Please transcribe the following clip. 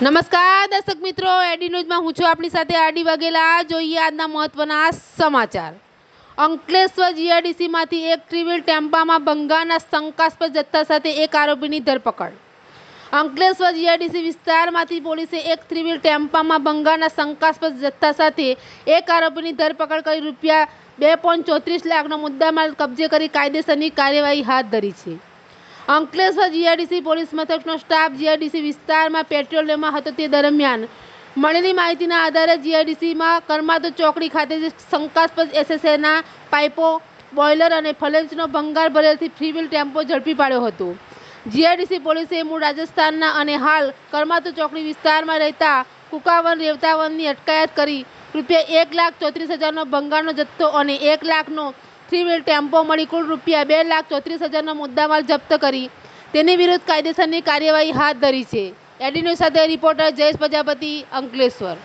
નમસ્કાર, દર્શક મિત્રો. એડી ન્યૂઝમાં હું છું આપણી સાથે આડી વાઘેલા. જોઈએ આજના મહત્વના સમાચાર. અંકલેશ્વર જીઆરડીસીમાંથી એક ટ્રીવીલ ટેમ્પામાં બંગાળના શંકાસ્પદ જથ્થા સાથે એક આરોપીની ધરપકડ. અંકલેશ્વર જીઆરડીસી વિસ્તારમાંથી પોલીસે એક ત્રિવીલ ટેમ્પામાં બંગાળના શંકાસ્પદ જથ્થા સાથે એક આરોપીની ધરપકડ કરી રૂપિયા બે પોઈન્ટ ચોત્રીસ લાખનો મુદ્દામાલ કબજે કરી કાયદેસરની કાર્યવાહી હાથ ધરી છે. અંકલેશ્વર જીઆઈડીસી પોલીસ મથકનો સ્ટાફ જીઆઈડીસી વિસ્તારમાં પેટ્રોલિંગમાં હતો તે દરમિયાન. મળેલી માહિતીના આધારે જીઆઈડીસીમાં કરમાતો ચોકડી ખાતે શંકાસ્પદ એસએસએના પાઇપો, બોઇલર અને ફલેન્સનો ભંગાર ભરેલથી ફ્રીવિલ ટેમ્પો ઝડપી પાડ્યો હતો. જીઆઈડીસી પોલીસે મૂળ રાજસ્થાનના અને હાલ કરમાતો ચોકડી વિસ્તારમાં રહેતા કુકાવન રેવતાવનની અટકાયત કરી રૂપિયા એક લાખ ચોત્રીસ હજારનો ભંગારનો જથ્થો અને એક લાખનો થ્રી વ્હીલ ટેમ્પો મળી કુલ રૂપિયા બે લાખ ચોત્રીસ હજારનો મુદ્દામાલ જપ્ત કરી. તેની વિરુદ્ધ કાયદેસરની કાર્યવાહી હાથ ધરી છે. એડી સાથે રિપોર્ટર જયેશ પ્રજાપતિ અંકલેશ્વર.